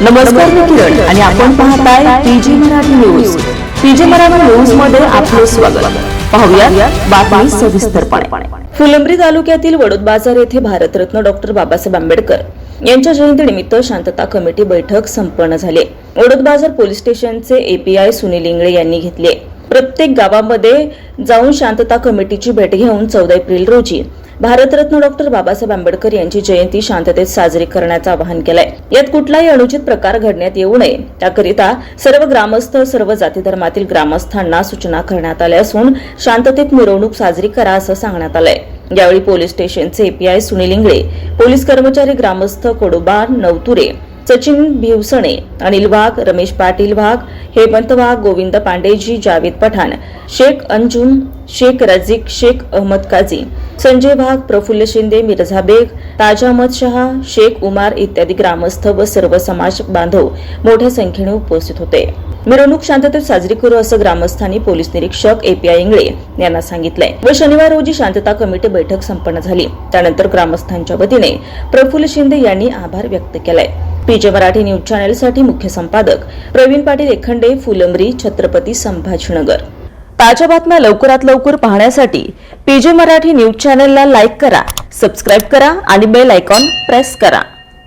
नमस्कार मी किरण आणि आपण पाहताय PG Marathi news. PG Marathi न्यूजमध्ये आपले स्वागत. पाहूया बातमी सविस्तरपणे. फुलंब्री तालुक्यातील वडोद बाजार येथे भारतरत्न डॉक्टर बाबासाहेब आंबेडकर यांच्या जयंतीनिमित्त शांतता कमिटी बैठक संपन्न झाली. वडोद बाजार पोलीस स्टेशनचे एपीआय सुनील इंगळे यांनी घेतले. प्रत्येक गावामध्ये जाऊन शांतता कमिटीची भेट घेऊन चौदा एप्रिल रोजी भारतरत्न डॉक्टर बाबासाहेब आंबेडकर यांची जयंती शांततेत साजरी करण्याचं आवाहन केलंय. यात कुठलाही अनुचित प्रकार घडण्यात येऊ नये. त्याकरिता सर्व ग्रामस्थ सर्व जाती धर्मातील ग्रामस्थांना सूचना करण्यात आल्या असून शांततेत मिरवणूक साजरी करा असं सांगण्यात आलंय. यावेळी पोलीस स्टेशनचे एपीआय सुनील इंगळे पोलीस कर्मचारी ग्रामस्थ कोडोबा नवतुरे सचिन भिवसणे अनिल वाघ रमेश पाटील वाघ हेमंत वाघ गोविंद पांडेजी जावेद पठाण शेख अंजुम शेख रझिक शेख अहमद काझी संजय वाघ प्रफुल्ल शिंदे मिर्झा बेग ताजा अहमद शहा शेख उमार इत्यादी ग्रामस्थ व सर्व समाज बांधव मोठ्या संख्येने उपस्थित होते. मिरवणूक शांततेत साजरी करू असं ग्रामस्थांनी पोलीस निरीक्षक एपीआय इंगळे यांना सांगितलंय. व शनिवार रोजी शांतता कमिटी बैठक संपन्न झाली. त्यानंतर ग्रामस्थांच्या वतीने प्रफुल्ल शिंदे यांनी आभार व्यक्त केलाय. पीजे मराठी न्यूज चॅनेलसाठी मुख्य संपादक प्रवीण पाटील एखंडे फुलंब्री छत्रपती संभाजीनगर. ताज्या बातम्या लवकरात लवकर पाहण्यासाठी पीजे मराठी न्यूज चॅनेलला लाईक करा सबस्क्राईब करा आणि बेल आयकॉन प्रेस करा.